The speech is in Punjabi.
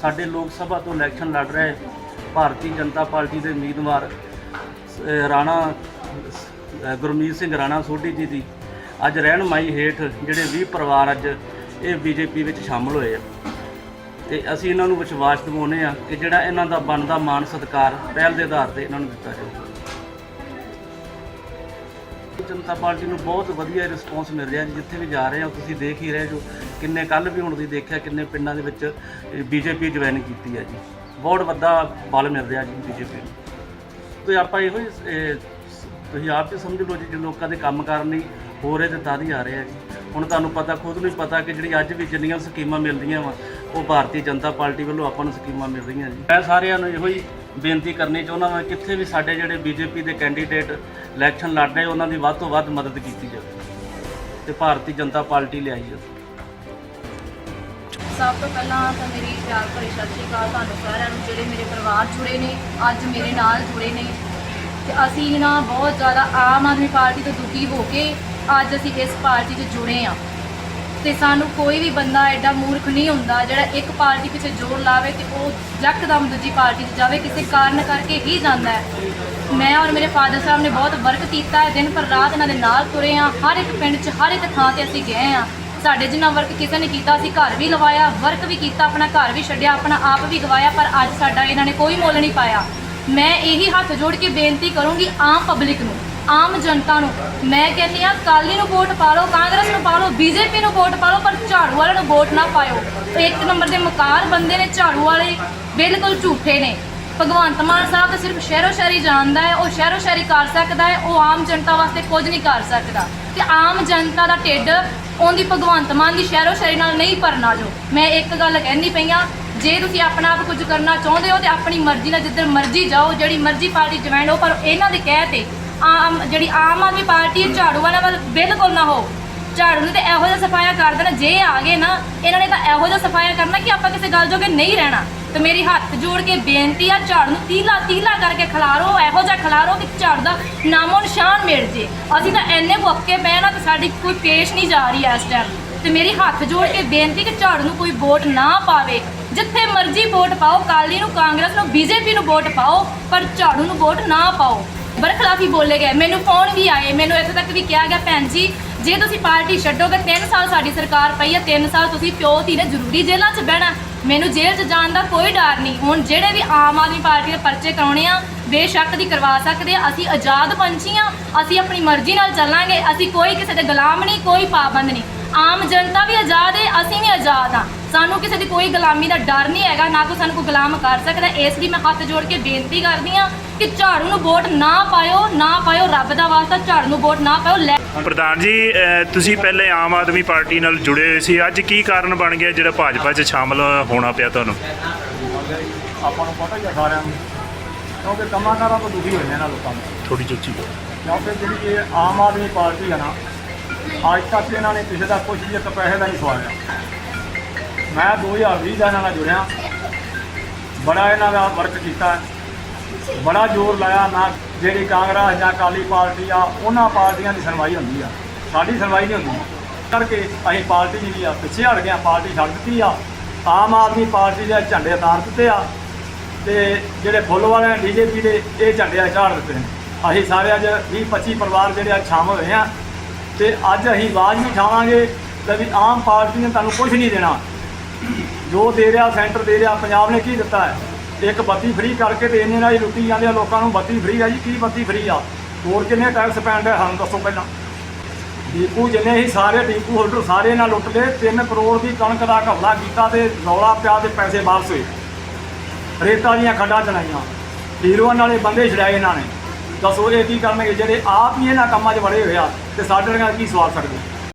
ਸਾਡੇ ਲੋਕ ਸਭਾ ਤੋਂ ਇਲੈਕਸ਼ਨ ਲੜ ਰਹੇ ਭਾਰਤੀ ਜਨਤਾ ਪਾਰਟੀ ਦੇ ਉਮੀਦਵਾਰ ਰਾਣਾ ਗੁਰਮੀਤ ਸਿੰਘ ਰਾਣਾ ਸੋਢੀ ਜੀ ਦੀ ਅੱਜ ਰਹਿਨਮਾਈ ਹੇਠ ਜਿਹੜੇ 20 ਪਰਿਵਾਰ ਅੱਜ ਇਹ ਬੀਜੇਪੀ ਵਿੱਚ ਸ਼ਾਮਲ ਹੋਏ ਆ। ਤੇ ਅਸੀਂ ਇਹਨਾਂ ਨੂੰ ਵਿਸ਼ਵਾਸ ਦਿਵਾਉਂਦੇ ਆ ਕਿ ਜਿਹੜਾ ਇਹਨਾਂ ਦਾ ਬਣਦਾ ਮਾਨ ਸਤਿਕਾਰ ਪਹਿਲ ਦੇ ਆਧਾਰ ਤੇ ਇਹਨਾਂ ਨੂੰ ਦਿੱਤਾ ਜਾਊਗਾ। ਜਨਤਾ ਪਾਰਟੀ ਨੂੰ ਬਹੁਤ ਵਧੀਆ ਰਿਸਪੌਂਸ ਮਿਲ ਰਿਹਾ ਜੀ, ਜਿੱਥੇ ਵੀ ਜਾ ਰਹੇ ਹੋ, ਤੁਸੀਂ ਦੇਖ ਹੀ ਰਹੇ ਜੋ ਕਿੰਨੇ ਕੱਲ ਵੀ ਹੁਣ ਤੁਸੀਂ ਦੇਖਿਆ, ਕਿੰਨੇ ਪਿੰਡਾਂ ਦੇ ਵਿੱਚ ਬੀਜੇਪੀ ਜੁਆਇਨ ਕੀਤੀ ਹੈ ਜੀ। ਬਹੁਤ ਵੱਡਾ ਬਲ ਮਿਲ ਰਿਹਾ ਜੀ ਬੀਜੇਪੀ ਨੂੰ। ਤੇ ਆਪਾਂ ਇਹੋ ਹੀ ਤੁਸੀਂ ਆਪ ਹੀ ਸਮਝ ਲਓ ਜੀ, ਜੇ ਲੋਕਾਂ ਦੇ ਕੰਮ ਕਰਨ ਲਈ ਹੋ ਰਹੇ ਤੇ ਤਾਂ ਹੀ ਆ ਰਹੇ ਆ ਜੀ। ਹੁਣ ਤੁਹਾਨੂੰ ਪਤਾ, ਖੁਦ ਨੂੰ ਹੀ ਪਤਾ ਕਿ ਜਿਹੜੀ ਅੱਜ ਵੀ ਜਿੰਨੀਆਂ ਸਕੀਮਾਂ ਮਿਲਦੀਆਂ ਵਾ, ਉਹ ਭਾਰਤੀ ਜਨਤਾ ਪਾਰਟੀ ਵੱਲੋਂ ਆਪਾਂ ਨੂੰ ਸਕੀਮਾਂ ਮਿਲ ਰਹੀਆਂ ਜੀ। ਮੈਂ ਸਾਰਿਆਂ ਨੂੰ ਇਹੋ ਹੀ ਬੇਨਤੀ ਕਰਨੀ ਚਾਹੁੰਦਾ ਹਾਂ ਕਿੱਥੇ ਵੀ ਸਾਡੇ ਜਿਹੜੇ ਬੀਜੇਪੀ ਦੇ ਕੈਂਡੀਡੇਟ ਇਲੈਕਸ਼ਨ ਲੜ ਰਹੇ, ਉਹਨਾਂ ਦੀ ਵੱਧ ਤੋਂ ਵੱਧ ਮਦਦ ਕੀਤੀ ਜਾਵੇ ਤੇ ਭਾਰਤੀ ਜਨਤਾ ਪਾਰਟੀ ਲਿਆਈ ਜਾਵੇ। ਸਭ ਤੋਂ ਪਹਿਲਾਂ ਤਾਂ ਮੇਰੀ ਪਿਆਰ ਭਰੀ ਸਤਿ ਸ਼੍ਰੀ ਅਕਾਲ ਤੁਹਾਨੂੰ ਸਾਰਿਆਂ ਨੂੰ, ਜਿਹੜੇ ਮੇਰੇ ਪਰਿਵਾਰ ਜੁੜੇ ਨੇ, ਅੱਜ ਮੇਰੇ ਨਾਲ ਜੁੜੇ ਨੇ ਤੇ ਅਸੀਂ ਨਾ ਬਹੁਤ ਜ਼ਿਆਦਾ ਆਮ ਆਦਮੀ ਪਾਰਟੀ ਤੋਂ ਦੁਖੀ ਹੋ ਕੇ ਅੱਜ ਅਸੀਂ ਇਸ ਪਾਰਟੀ 'ਚ ਜੁੜੇ ਆ ਤੇ ਸਾਨੂੰ ਕੋਈ ਵੀ ਬੰਦਾ ਐਡਾ ਮੂਰਖ ਨਹੀਂ ਹੁੰਦਾ ਜਿਹੜਾ ਇੱਕ ਪਾਰਟੀ ਪਿੱਛੇ ਜ਼ੋਰ ਲਾਵੇ ਤੇ ਉਹ ਯਕਦਮ ਦੂਜੀ ਪਾਰਟੀ 'ਚ ਜਾਵੇ, ਕਿਸੇ ਕਾਰਨ ਕਰਕੇ ਹੀ ਜਾਂਦਾ ਹੈ। ਮੈਂ ਔਰ ਮੇਰੇ ਫਾਦਰ ਸਾਹਿਬ ਨੇ ਬਹੁਤ ਵਰਕ ਕੀਤਾ ਹੈ, ਦਿਨ ਪਰ ਰਾਤ ਇਹਨਾਂ ਦੇ ਨਾਲ ਤੁਰੇ ਆ ਹਰ ਇੱਕ ਪਿੰਡ 'ਚ, ਹਰ ਇੱਕ ਥਾਂ ਤੇ ਅਸੀਂ ਗਏ ਆ ਸਾਡੇ ਜਿੰਨਾ ਵਰਕ ਕਿਸੇ ਨੇ ਕੀਤਾ, ਅਸੀਂ ਘਰ ਵੀ ਲਵਾਇਆ ਵਰਕ ਵੀ ਕੀਤਾ, ਆਪਣਾ ਘਰ ਵੀ ਛੱਡਿਆ, ਆਪਣਾ ਆਪ ਵੀ ਗਵਾਇਆ, ਪਰ ਅੱਜ ਸਾਡਾ ਇਹਨਾਂ ਨੇ ਕੋਈ ਮੁੱਲ ਨਹੀਂ ਪਾਇਆ। ਮੈਂ ਇਹੀ ਹੱਥ ਜੋੜ ਕੇ ਬੇਨਤੀ ਕਰੂੰਗੀ ਆਮ ਪਬਲਿਕ ਨੂੰ, ਆਮ ਜਨਤਾ ਨੂੰ, ਮੈਂ ਕਹਿੰਦੀ ਆ ਕਾਲੀ ਨੂੰ ਵੋਟ ਪਾ ਲਓ, ਕਾਂਗਰਸ ਨੂੰ ਪਾ ਲਓ, ਬੀਜੇਪੀ ਨੂੰ ਵੋਟ ਪਾ ਲਓ, ਪਰ ਝਾੜੂ ਵਾਲਿਆਂ ਨੂੰ ਵੋਟ ਨਾ ਪਾਇਓ। ਇੱਕ ਨੰਬਰ ਦੇ ਮਕਾਰ ਬੰਦੇ ਨੇ ਝਾੜੂ ਵਾਲੇ ਬਿਲਕੁਲ ਝੂਠੇ ਨੇ। ਭਗਵੰਤ ਮਾਨ ਸਾਹਿਬ ਤਾਂ ਸਿਰਫ ਸ਼ਹਿਰੋ ਸ਼ਹਿਰੀ ਜਾਣਦਾ ਹੈ, ਉਹ ਸ਼ਹਿਰੋ ਸ਼ਹਿਰੀ ਕਰ ਸਕਦਾ ਹੈ, ਉਹ ਆਮ ਜਨਤਾ ਵਾਸਤੇ ਕੁਝ ਨਹੀਂ ਕਰ ਸਕਦਾ। ਤੇ ਆਮ ਜਨਤਾ ਦਾ ਢਿੱਡ ਉਹਦੀ ਭਗਵੰਤ ਮਾਨ ਦੀ ਸ਼ਹਿਰੋ ਸ਼ਹਿਰੀ ਨਾਲ ਨਹੀਂ ਭਰਨਾ ਜੋ। ਮੈਂ ਇੱਕ ਗੱਲ ਕਹਿੰਦੀ ਪਈ ਆ ਜੇ ਤੁਸੀਂ ਆਪਣਾ ਆਪ ਕੁਝ ਕਰਨਾ ਚਾਹੁੰਦੇ ਹੋ ਤੇ ਆਪਣੀ ਮਰਜ਼ੀ ਨਾਲ ਜਿੱਧਰ ਮਰਜ਼ੀ ਜਾਓ, ਜਿਹੜੀ ਮਰਜ਼ੀ ਪਾਰਟੀ ਜੁਆਇਨ ਹੋ, ਪਰ ਇਹਨਾਂ ਦੇ ਕਹਿ ਤੇ ਆਮ ਜਿਹੜੀ ਆਮ ਆਦਮੀ ਪਾਰਟੀ ਝਾੜੂ ਵਾਲਿਆਂ ਬਿਲਕੁਲ ਨਾ ਹੋ। ਝਾੜੂ ਨੇ ਤੇ ਇਹੋ ਜਿਹਾ ਸਫਾਇਆ ਕਰ ਦੇਣਾ। ਜੇ ਆ ਗਏ ਨਾ, ਇਹਨਾਂ ਨੇ ਤਾਂ ਇਹੋ ਜਿਹਾ ਸਫਾਇਆ ਕਰਨਾ ਕਿ ਆਪਾਂ ਕਿਸੇ ਗੱਲ ਜੋਗੇ ਨਹੀਂ ਰਹਿਣਾ। ਤੇ ਮੇਰੀ ਹੱਥ ਜੋੜ ਕੇ ਬੇਨਤੀ ਆ, ਝਾੜੂ ਨੂੰ ਤੀਲਾ ਤੀਲਾ ਕਰਕੇ ਖਿਲਾਰੋ ਇਹੋ ਜਿਹਾ ਖਿਲਾਰੋ ਕਿ ਝਾੜੂ ਦਾ ਨਾਮੋ ਨਿਸ਼ਾਨ ਮਿਟ ਜੇ। ਅਸੀਂ ਤਾਂ ਐਨੇ ਭੁੱਖ ਕੇ ਪਏ ਨਾ ਤੇ ਸਾਡੀ ਕੋਈ ਪੇਸ਼ ਨਹੀਂ ਜਾ ਰਹੀ ਇਸ ਟਾਈਮ ਤੇ ਮੇਰੀ ਹੱਥ ਜੋੜ ਕੇ ਬੇਨਤੀ ਕਿ ਝਾੜੂ ਨੂੰ ਕੋਈ ਵੋਟ ਨਾ ਪਾਵੇ। ਜਿੱਥੇ ਮਰਜ਼ੀ ਵੋਟ ਪਾਓ ਕਾਲੀ ਨੂੰ, ਕਾਂਗਰਸ ਨੂੰ, ਬੀਜੇਪੀ ਨੂੰ ਵੋਟ ਪਾਓ, ਪਰ ਝਾੜੂ ਨੂੰ ਵੋਟ ਨਾ ਪਾਓ। ਬਰਖਲਾਫੀ ਬੋਲੇ ਗਏ। ਮੈਨੂੰ ਫੋਨ ਵੀ ਆਏ। ਮੈਨੂੰ ਇੱਥੇ ਤੱਕ ਵੀ ਕਿਹਾ ਗਿਆ, ਭੈਣ ਜੀ ਜੇ ਤੁਸੀਂ ਪਾਰਟੀ ਛੱਡੋਗੇ 3 ਸਾਲ ਸਾਡੀ ਸਰਕਾਰ ਪਈ ਹੈ 3 ਸਾਲ ਤੁਸੀਂ ਪਿਓ ਧੀ ਨੇ ਜ਼ਰੂਰੀ ਜੇਲ੍ਹਾਂ 'ਚ ਬਹਿਣਾ। ਮੈਨੂੰ ਜੇਲ੍ਹ 'ਚ ਜਾਣ ਦਾ ਕੋਈ ਡਰ ਨਹੀਂ। ਹੁਣ ਜਿਹੜੇ ਵੀ ਆਮ ਆਦਮੀ ਪਾਰਟੀ ਦੇ ਪਰਚੇ ਕਰਾਉਣੇ ਆ, ਬੇਸ਼ੱਕ ਦੀ ਕਰਵਾ ਸਕਦੇ ਆ। ਅਸੀਂ ਆਜ਼ਾਦ ਪੰਛੀ ਆ, ਅਸੀਂ ਆਪਣੀ ਮਰਜ਼ੀ ਨਾਲ ਚੱਲਾਂਗੇ। ਅਸੀਂ ਕੋਈ ਕਿਸੇ ਦੇ ਗੁਲਾਮ ਨਹੀਂ, ਕੋਈ ਪਾਬੰਦ ਨਹੀਂ। ਆਮ ਜਨਤਾ ਵੀ ਆਜ਼ਾਦ ਹੈ ਅਸੀਂ ਵੀ ਆਜ਼ਾਦ ਆ। ਸਾਨੂੰ ਕਿਸੇ ਦੀ ਕੋਈ ਗੁਲਾਮੀ ਦਾ ਡਰ ਨਹੀਂ ਹੈਗਾ, ਨਾ ਕੋਈ ਸਾਨੂੰ ਕੋਈ ਗੁਲਾਮ ਕਰ ਸਕਦਾ। ਇਸ ਲਈ ਮੈਂ ਹੱਥ ਜੋੜ ਕੇ ਬੇਨਤੀ ਕਰਦੀ ਆ ਕਿ ਝਾੜੂ ਨੂੰ ਵੋਟ ਨਾ ਪਾਇਓ ਨਾ ਪਾਇਓ ਰੱਬ ਦਾ ਵਾਸਤਾ, ਝਾੜੂ ਨੂੰ ਵੋਟ ਨਾ ਪਾਇਓ। ਲੈ ਪ੍ਰਧਾਨ ਜੀ ਅਹ ਤੁਸੀਂ ਪਹਿਲੇ ਆਮ ਆਦਮੀ ਪਾਰਟੀ ਨਾਲ ਜੁੜੇ ਹੋਏ ਸੀ। ਅੱਜ ਕੀ ਕਾਰਨ ਬਣ ਗਿਆ ਜਿਹੜਾ ਭਾਜਪਾ 'ਚ ਸ਼ਾਮਲ ਹੋਣਾ ਪਿਆ ਤੁਹਾਨੂੰ? ਆਪਾਂ ਨੂੰ ਪਤਾ ਹੀ ਆ ਸਾਰਿਆਂ ਨੂੰ ਕਿਉਂਕਿ ਕੰਮਾਂਕਾਰਾਂ ਤੋਂ ਦੁਖੀ ਹੋਏ ਨੇ ਇਹਨਾਂ ਲੋਕਾਂ ਨੂੰ ਥੋੜੀ ਬੋਲੋ। ਕਿਉਂਕਿ ਜਿਹੜੀ ਇਹ ਆਮ ਆਦਮੀ ਪਾਰਟੀ ਆ ਨਾ ਅੱਜ ਤੱਕ ਇਹਨਾਂ ਨੇ ਕਿਸੇ ਦਾ ਕੁਝ ਵੀ ਇੱਕ ਪੈਸੇ ਦਾ ਨਹੀਂ ਸਵਾਰਿਆ ਮੈਂ 2020 ਦਾ ਇਹਨਾਂ ਨਾਲ ਜੁੜਿਆ। ਬੜਾ ਇਹਨਾਂ ਦਾ ਵਰਕ ਕੀਤਾ। ਬੜਾ ਜ਼ੋਰ ਲਾਇਆ ਨਾ ਜਿਹੜੀ ਕਾਂਗਰਸ ਜਾਂ ਅਕਾਲੀ ਪਾਰਟੀ ਆ, ਉਹਨਾਂ ਪਾਰਟੀਆਂ ਦੀ ਸੁਣਵਾਈ ਹੁੰਦੀ ਆ। ਸਾਡੀ ਸੁਣਵਾਈ ਨਹੀਂ ਹੁੰਦੀ। ਕਰਕੇ ਅਸੀਂ ਪਾਰਟੀ ਜਿਹੜੀ ਆ, ਪਿੱਛੇ ਹਟ ਗਏ ਆ, ਪਾਰਟੀ ਛੱਡ ਦਿੱਤੀ ਆ। ਆਮ ਆਦਮੀ ਪਾਰਟੀ ਦੇ ਝੰਡੇ ਉਤਾਰ ਦਿੱਤੇ ਆ। ਤੇ ਜਿਹੜੇ ਫੁੱਲ ਵਾਲੇ ਬੀਜੇਪੀ ਦੇ, ਇਹ ਝੰਡੇ ਝਾੜ ਦਿੱਤੇ ਨੇ। ਅਸੀਂ ਸਾਰੇ ਅੱਜ 20 25 ਪਰਿਵਾਰ ਜਿਹੜੇ ਅੱਜ ਸ਼ਾਮਲ ਹੋਏ ਆ। ਤੇ ਅੱਜ ਅਸੀਂ ਆਵਾਜ਼ ਵੀ ਉਠਾਵਾਂਗੇ ਤੇ ਵੀ ਆਮ ਪਾਰਟੀ ਨੇ ਤੁਹਾਨੂੰ ਕੁਝ ਨਹੀਂ ਦੇਣਾ। ਜੋ ਦੇ ਰਿਹਾ, ਸੈਂਟਰ ਦੇ ਰਿਹਾ, ਪੰਜਾਬ ਨੇ ਕੀ ਦਿੱਤਾ ਹੈ? ਇੱਕ ਬੱਤੀ ਫ੍ਰੀ ਕਰਕੇ ਤੇ ਇੰਨੇ ਨਾਲ ਹੀ ਲੁੱਟੀ ਜਾਂਦੇ ਆ ਲੋਕਾਂ ਨੂੰ। ਬੱਤੀ ਫ੍ਰੀ ਆ ਜੀ, ਕੀ ਬੱਤੀ ਫ੍ਰੀ ਆ? ਹੋਰ ਕਿੰਨੇ ਟੈਕਸ ਪੈਂਦੇ ਸਾਨੂੰ ਦੱਸੋ ਪਹਿਲਾਂ। ਡੀਪੂ ਜਿੰਨੇ ਹੀ ਸਾਰੇ ਡੀਪੂ ਹੋਲਡਰ ਸਾਰੇ ਨਾਲ ਲੁੱਟ ਲਏ। 3 ਕਰੋੜ ਦੀ ਕਣਕ ਦਾ ਘਪਲਾ ਕੀਤਾ ਤੇ ਰੌਲਾ ਪਿਆ ਤੇ ਪੈਸੇ ਵਾਪਸ ਹੋਏ। ਰੇਤਾ ਦੀਆਂ ਖੱਡਾਂ ਚਲਾਈਆਂ। ਹੀਰੋਆਂ ਨਾਲੇ ਬੰਦੇ ਛੜਾਏ ਇਹਨਾਂ ਨੇ। ਦੱਸੋ ਇਹ ਕੀ ਕਰਨਗੇ? ਜਿਹੜੇ ਆਪ ਹੀ ਇਹਨਾਂ ਕੰਮਾਂ 'ਚ ਵੜੇ ਹੋਏ ਆ ਤੇ ਸਾਡੇ ਨਾਲ ਕੀ ਸਵਾਲ ਸਕਦੇ?